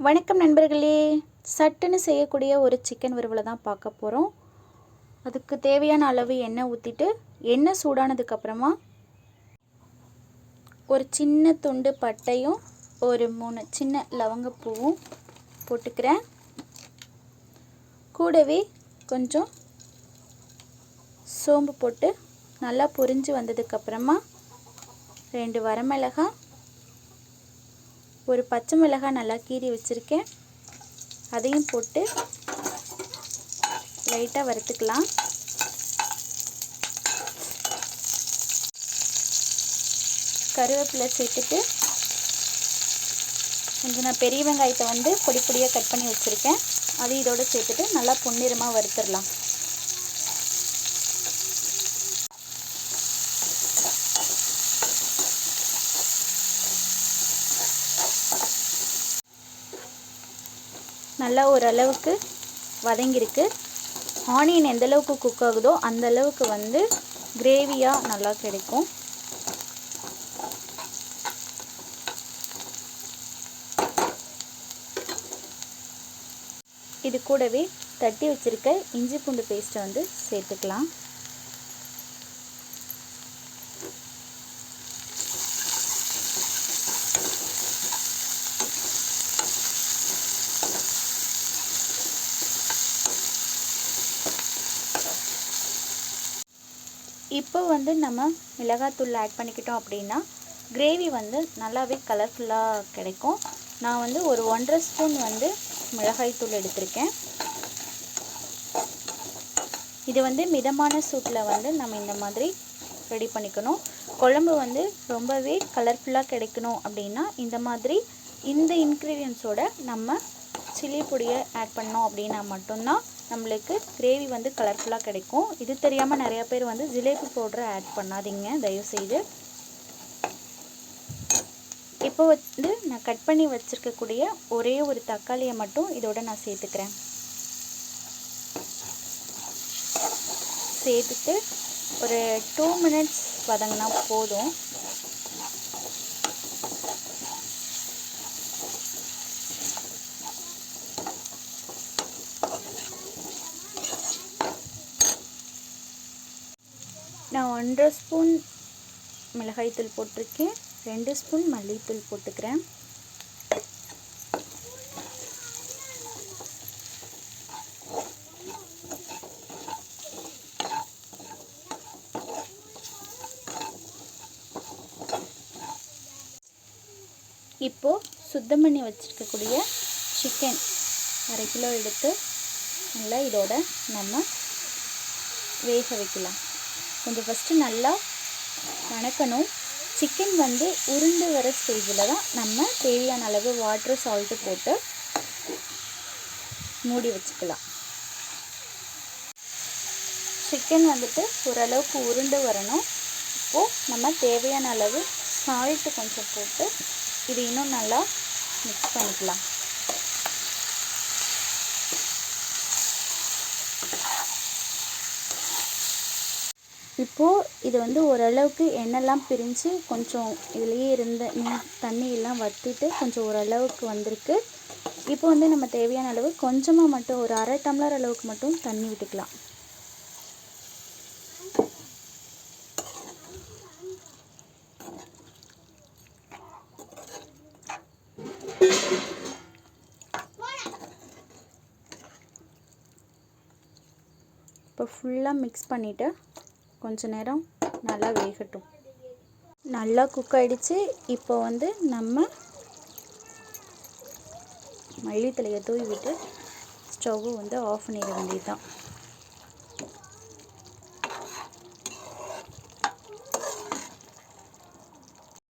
வணக்கம் நண்பர்களே. சட்டுன்னு செய்யக்கூடிய ஒரு சிக்கன் வறுவலை தான் பார்க்க போகிறோம் அதுக்கு தேவையான அளவு எண்ணெய் ஊற்றிட்டு எண்ணெய் சூடானதுக்கப்புறமா ஒரு சின்ன துண்டு பட்டையும் ஒரு மூணு சின்ன லவங்கப்பூவும் போட்டுக்கிறேன். கூடவே கொஞ்சம் சோம்பு போட்டு நல்லா பொரிஞ்சு வந்ததுக்கப்புறமா ரெண்டு வரமிளகாய் ஒரு பச்சை மிளகாய் நல்லா கீறி வச்சுருக்கேன். அதையும் போட்டு லைட்டாக வறுத்துக்கலாம். கருவேப்பிலை சேர்த்துட்டு கொஞ்சம் நான் பெரிய வெங்காயத்தை வந்து பொடி பொடியாக கட் பண்ணி வச்சுருக்கேன். அது இதோடு சேர்த்துட்டு நல்லா பொன்னிறமாக வறுத்துடலாம். நல்லா ஓரளவுக்கு வதங்கியிருக்கு. ஆனியன் எந்தளவுக்கு குக் ஆகுதோ அந்த அளவுக்கு வந்து கிரேவியாக நல்லா கிடைக்கும். இது கூடவே தட்டி வச்சுருக்க இஞ்சி பூண்டு பேஸ்ட்டை வந்து சேர்த்துக்கலாம். இப்போ வந்து நம்ம மிளகாத்தூள் ஆட் பண்ணிக்கிட்டோம் அப்படின்னா கிரேவி வந்து நல்லாவே கலர்ஃபுல்லாக கிடைக்கும். நான் வந்து ஒரு ஒன்றரை ஸ்பூன் வந்து மிளகாய்த்தூள் எடுத்திருக்கேன். இது வந்து மிதமான சூட்டில் வந்து நம்ம இந்த மாதிரி ரெடி பண்ணிக்கணும். குழம்பு வந்து ரொம்பவே கலர்ஃபுல்லாக கிடைக்கணும் அப்படின்னா இந்த மாதிரி இந்த இன்க்ரீடியன்ஸோட நம்ம சில்லி பொடியை ஆட் பண்ணோம் அப்படின்னா மட்டும்தான் நம்மளுக்கு கிரேவி வந்து கலர்ஃபுல்லாக கிடைக்கும். இது தெரியாமல் நிறையா பேர் வந்து ஜிலேபி பவுடரை ஆட் பண்ணாதீங்க தயவுசெய்து. இப்போ வந்து நான் கட் பண்ணி வச்சுருக்கக்கூடிய ஒரே ஒரு தக்காளியை மட்டும் இதோட நான் சேர்த்துக்கிறேன். சேர்த்துட்டு ஒரு டூ மினிட்ஸ் வதங்கினா போதும். நான் ஒன்றரை ஸ்பூன் மிளகாய்த்தூள் போட்டிருக்கேன். ரெண்டு ஸ்பூன் மல்லித்தூள் போட்டுக்கிறேன். இப்போது சுத்தம் பண்ணி வச்சுருக்கக்கூடிய சிக்கன் அரை கிலோ எடுத்து நல்லா இதோட நம்ம வேக வைக்கலாம். கொஞ்சம் ஃபஸ்ட்டு நல்லா வணக்கணும். சிக்கன் வந்து உருண்டு வர ஸ்டேஜில் தான் நம்ம தேவையான அளவு வாட்ரு சால்ட்டு போட்டு மூடி வச்சுக்கலாம். சிக்கன் வந்துட்டு ஓரளவுக்கு உருண்டு வரணும். இப்போது நம்ம தேவையான அளவு சால்ட்டு கொஞ்சம் போட்டு இது இன்னும் நல்லா மிக்ஸ் பண்ணிக்கலாம். இப்போது இது வந்து ஓரளவுக்கு எண்ணெய்லாம் பிரிஞ்சு கொஞ்சம் இதுலேயே இருந்த தண்ணியெல்லாம் வற்றிட்டு கொஞ்சம் ஓரளவுக்கு வந்திருக்கு. இப்போ வந்து நம்ம தேவையான அளவு கொஞ்சமாக மட்டும் ஒரு அரை டம்ளர் அளவுக்கு மட்டும் தண்ணி விட்டுக்கலாம். இப்போ ஃபுல்லாக மிக்ஸ் பண்ணிவிட்டு கொஞ்ச நேரம் நல்லா வேகட்டும். நல்லா குக் ஆகிடுச்சு இப்போ வந்து நம்ம மல்லித்தலையை தூவி விட்டு ஸ்டவ்வு வந்து ஆஃப் பண்ணிட வேண்டியது தான்